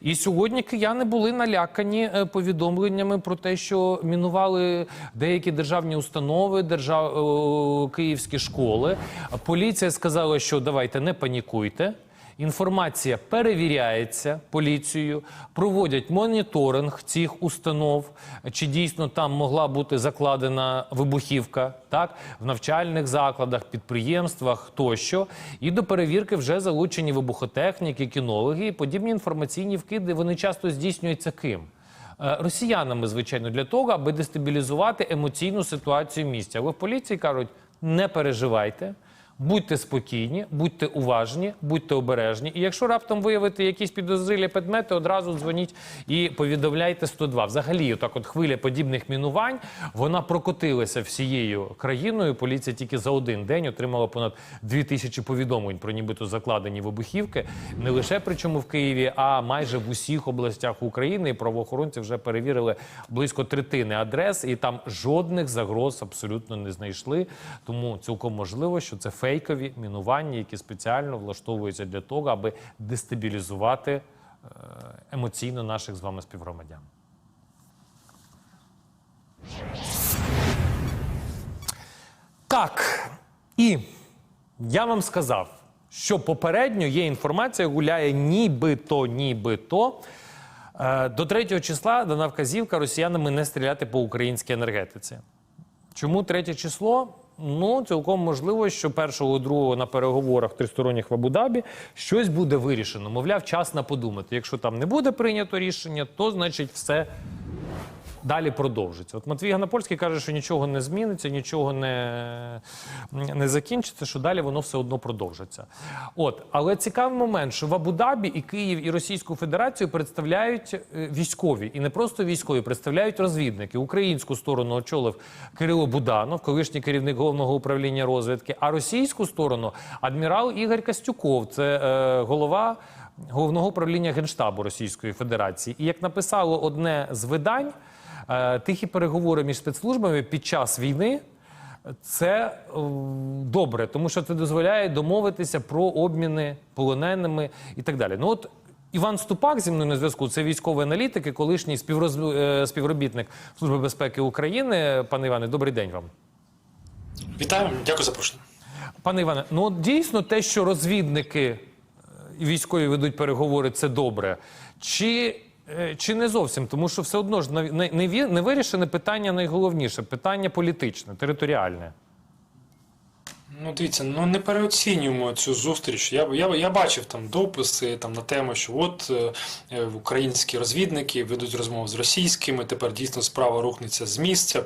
І сьогодні кияни були налякані е, повідомленнями про те, що мінували деякі державні установи, держав... е, київські школи. Поліція сказала, що давайте не панікуйте. Інформація перевіряється поліцією, проводять моніторинг цих установ, чи дійсно там могла бути закладена вибухівка, так в навчальних закладах, підприємствах тощо. І до перевірки вже залучені вибухотехніки, кінологи і подібні інформаційні вкиди. Вони часто здійснюються ким? Е, Росіянами, звичайно, для того, аби дестабілізувати емоційну ситуацію в місті. Але в поліції кажуть: не переживайте. Будьте спокійні, будьте уважні, будьте обережні. І якщо раптом виявите якісь підозрілі предмети, одразу дзвоніть і повідомляйте 102. Взагалі, так от хвиля подібних мінувань вона прокотилася всією країною. Поліція тільки за один день отримала понад дві тисячі повідомлень про нібито закладені вибухівки. Не лише причому в Києві, а майже в усіх областях України. І правоохоронці вже перевірили близько третини адрес, і там жодних загроз абсолютно не знайшли. Тому цілком можливо, що це фейкові мінування, які спеціально влаштовуються для того, аби дестабілізувати е, емоційно наших з вами співгромадян. Так, і я вам сказав, що попередньо є інформація, гуляє нібито, нібито. Е, До 3 числа дана вказівка росіянами не стріляти по українській енергетиці. Чому третє число? Ну, цілком можливо, що першого другого на переговорах тристоронніх в Абу-Дабі щось буде вирішено. Мовляв, час на подумати. Якщо там не буде прийнято рішення, то значить все далі продовжиться. От Матвій Ганапольський каже, що нічого не зміниться, нічого не, не закінчиться, що далі воно все одно продовжиться. От, але цікавий момент, що в Абу-Дабі і Київ, і Російську Федерацію представляють е, військові, і не просто військові, представляють розвідники. Українську сторону очолив Кирило Буданов, колишній керівник головного управління розвідки, а російську сторону адмірал Ігор Костюков, це е, голова. Головного управління Генштабу Російської Федерації. І як написало одне з видань, тихі переговори між спецслужбами під час війни це е, добре, тому що це дозволяє домовитися про обміни полоненими і так далі. Ну от Іван Ступак зі мною на зв'язку. Це військовий аналітик і колишній співроз... е, співробітник Служби безпеки України. Пане Іване, добрий день вам. Вітаю, дякую за запрошення. Пане Іване, ну от дійсно те, що розвідники е, і військові ведуть переговори, це добре. Чи, е, чи не зовсім? Тому що все одно ж не вирішене питання найголовніше питання політичне, територіальне. Ну, дивіться, ну не переоцінюємо цю зустріч. Я, я, я бачив там дописи там на тему, що от е, е, українські розвідники ведуть розмову з російськими. Тепер дійсно справа рухнеться з місця.